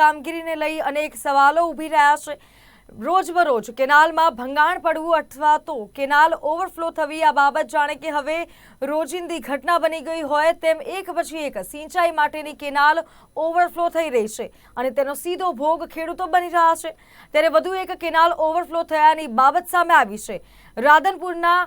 કામગીરીને લઈ અનેક સવાલો ઊભી રહ્યા છે. રોજબરોજ કેનાલમાં ભંગાણ પડવું અથવા તો કેનાલ ઓવરફ્લો થવી આ બાબત જાણે કે હવે રોજિંદી ઘટના બની ગઈ હોય તેમ એક પછી એક સિંચાઈ માટેની કેનાલ ઓવરફ્લો થઈ રહી છે અને તેનો સીધો ભોગ ખેડૂતો બની રહ્યા છે. ત્યારે વધુ એક કેનાલ ઓવરફ્લો થયાની બાબત સામે આવી છે. રાધનપુરના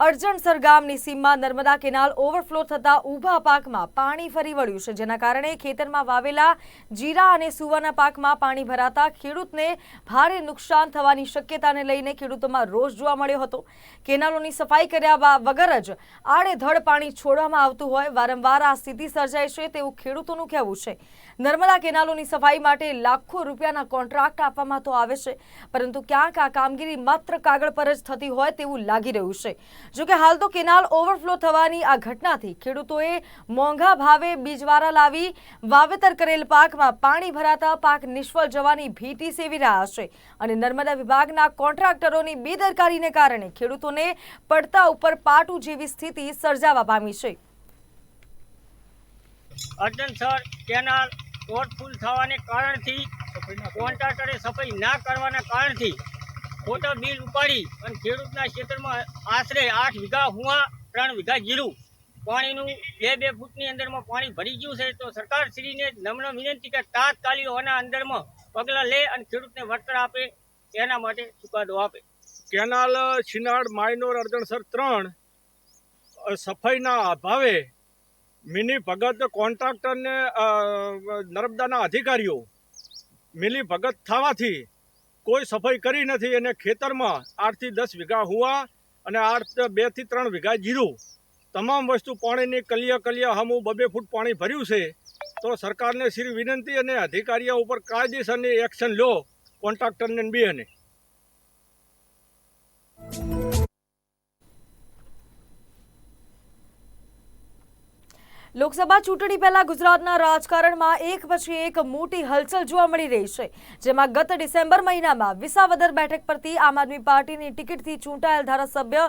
અરજણસર ગામની સીમમાં નર્મદા કેનાલ ઓવરફ્લો થતા ઊભા પાકમાં પાણી ફરી વળ્યું છે, જેના કારણે ખેતરમાં વાવેલા જીરા અને સુવાના પાકમાં પાણી ભરાતા ખેડૂતને ભારે નુકસાન થવાની શક્યતાને લઈને ખેડૂતોમાં રોષ જોવા મળ્યો હતો. કેનાલોની સફાઈ કર્યા વગર જ આડેધડ પાણી છોડવામાં આવતું હોય, વારંવાર આ સ્થિતિ સર્જાય છે તેવું ખેડૂતોનું કહેવું છે. નર્મદા કેનાલોની સફાઈ માટે લાખો રૂપિયાના કોન્ટ્રાક્ટ આપવામાં તો આવે છે, પરંતુ ક્યાંક આ કામગીરી માત્ર કાગળ પર જ થતી હોય તેવું લાગી રહ્યું છે. જોકે હાલ તો કેનાલ ઓવરફ્લો થવાની આ ઘટનાથી ખેડૂતોએ મોંઘા ભાવે બીજવારા લાવી વાવેતર કરેલ પાકમાં પાણી ભરાતા પાક નિષ્ફળ જવાની ભીતિ સેવી રહ્યા છે. અને નર્મદા વિભાગના કોન્ટ્રાક્ટરોની બેદરકારીને કારણે ખેડૂતોને પડતા ઉપર પાટું જેવી સ્થિતિ સર્જાવા પામી છે. અર્જનસર કેનાલ ઓવરફુલ થવાને કારણથી કોન્ટ્રાક્ટરે સફાઈ ના કરવાના કારણથી ખોટા બિલ ઉપાડી અને ખેડૂતના ક્ષેત્રમાં આશરે આઠ વીઘા હુવા ત્રણ વીઘા જીરું. પાણીનું બે બે ફૂટની અંદરમાં પાણી ભરી ગયું છે, તો સરકારશ્રીને નમ્ર વિનંતી કે તાત્કાલિક અંદરમાં પગલાં લે અને ખેડૂતને વળતર આપે, તેના માટે ચુકાદો આપે. કેનાલ છીનાડ માઇનોર અરજણસર ત્રણ સફાઈના અભાવે મિની ભગત કોન્ટ્રાક્ટરને નર્મદાના અધિકારીઓ મિલી ભગત થવાથી કોઈ સફાઈ કરી નથી. અને ખેતરમાં આઠથી દસ વીઘા હુવા અને આઠ બેથી ત્રણ વીઘા જીરું. તમામ વસ્તુ પાણીની કલિયા કલિયા હમું બબે ફૂટ પાણી ભર્યું છે. તો સરકારને શ્રી વિનંતી અને અધિકારીઓ ઉપર કાયદેસરની એક્શન લો. કોન્ટ્રાક્ટરને ને લોકસભા ચૂંટણી પહેલા ગુજરાતના રાજકારણમાં એક પછી એક મોટી હલચલ જોવા મળી રહી છે, જેમાં ગત ડિસેમ્બર મહિનામાં વિસાવદર બેઠક પરથી આમ આદમી પાર્ટીની ટિકિટથી ચૂંટાયેલ ધારાસભ્ય